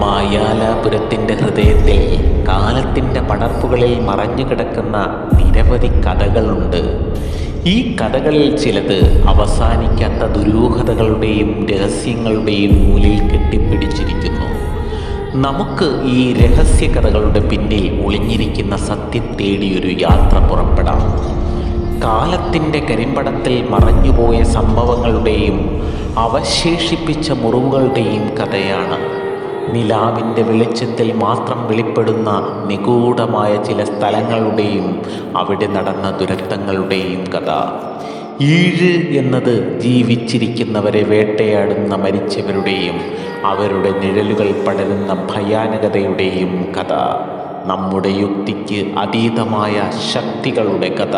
ലോകത്തിന്റെ ഹൃദയത്തിൽ കാലത്തിന്റെ പടർപ്പുകളിൽ മറഞ്ഞു കിടക്കുന്ന നിരവധി കഥകളുണ്ട്. ഈ കഥകളിൽ ചിലത് അവസാനിക്കാത്ത ദുരൂഹതകളുടെയും രഹസ്യങ്ങളുടെയും നൂലിൽ കെട്ടിപ്പിടിച്ചിരിക്കുന്നു. നമുക്ക് ഈ രഹസ്യ കഥകളുടെ പിന്നിൽ ഒളിഞ്ഞിരിക്കുന്ന സത്യം തേടിയൊരു യാത്ര പുറപ്പെടാം. കാലത്തിന്റെ കരിമ്പടത്തിൽ മറഞ്ഞുപോയ സംഭവങ്ങളുടെയും അവശേഷിപ്പിച്ച മുറിവുകളുടെയും കഥയാണ് നിലാവിന്റെ വെളിച്ചത്തിൽ മാത്രം വെളിപ്പെടുന്ന നിഗൂഢമായ ചില സ്ഥലങ്ങളുടെയും അവിടെ നടന്ന ദുരന്തങ്ങളുടെയും കഥ. ഈഴ് എന്നത് ജീവിച്ചിരിക്കുന്നവരെ വേട്ടയാടുന്ന മരിച്ചവരുടെയും അവരുടെ നിഴലുകൾ പടരുന്ന ഭയാനകതയുടെയും കഥ. നമ്മുടെ യുക്തിക്ക് അതീതമായ ശക്തികളുടെ കഥ.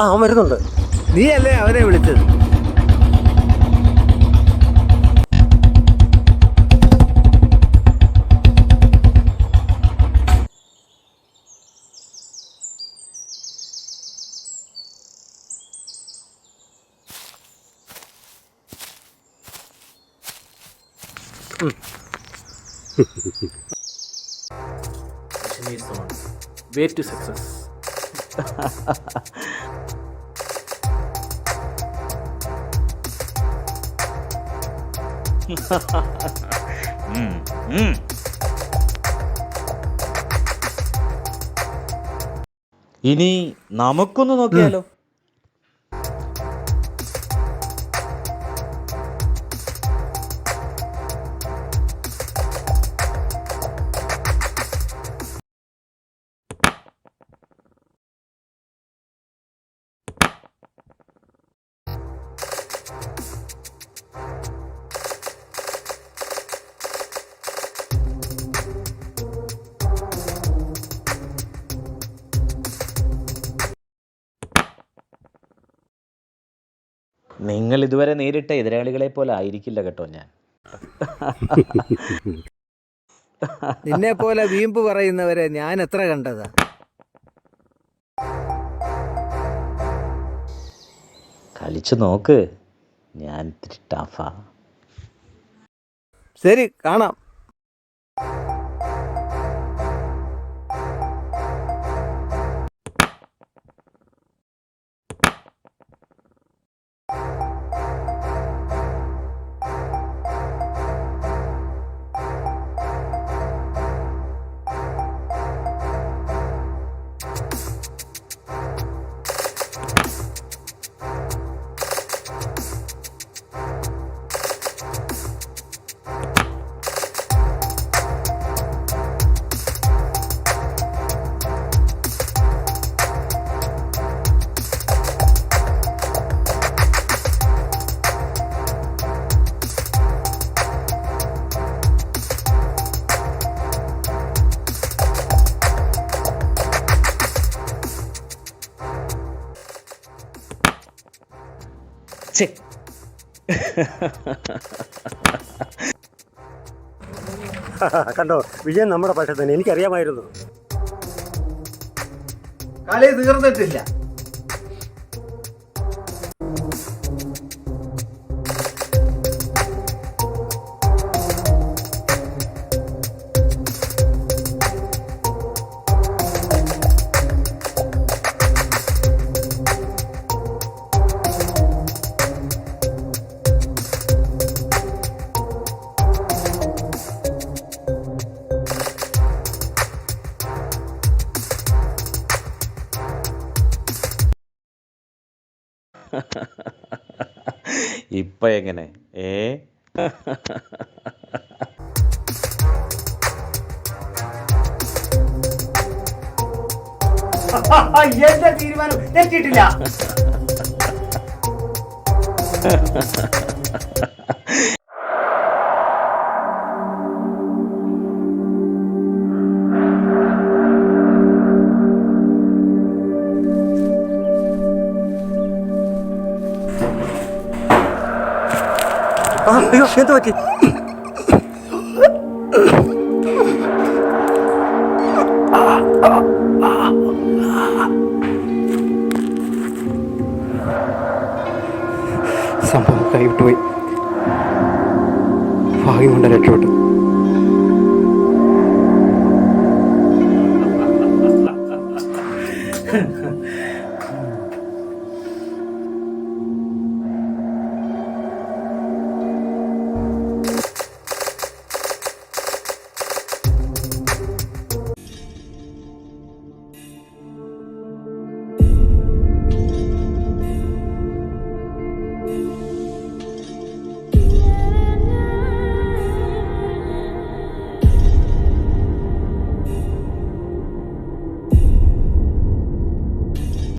ആ അവൻ വരുന്നുണ്ട് നീ അല്ലേ അവനെ വിളിച്ചത് വേ to സക്സസ് ഇനി നമുക്കൊന്ന് നോക്കിയാലോ? നിങ്ങൾ ഇതുവരെ നേരിട്ട എതിരാളികളെ പോലെ ആയിരിക്കില്ല കേട്ടോ ഞാൻ. നിന്നെ പോലെ വീമ്പ് പറയുന്നവരെ ഞാൻ എത്ര കണ്ടതാ? കളിച്ചു നോക്ക്. ഞാൻ ഇത്തിരി ടഫാ ശരി കാണാം. ചേ കണ്ടോ വിജയൻ നമ്മുടെ പക്ഷത്തന്നെ എനിക്കറിയാമായിരുന്നു. കലയെ തീർന്നിട്ടില്ല. ഇപ്പൊ എങ്ങനെ? ഏ? എന്റെ തീരുമാനം? തെറ്റിയിട്ടില്ല. അയ്യോ എന്ത് പറ്റി? സംഭവം കൈവിട്ടുപോയി. ഭാഗ്യം കൊണ്ട് രക്ഷപ്പെട്ടു.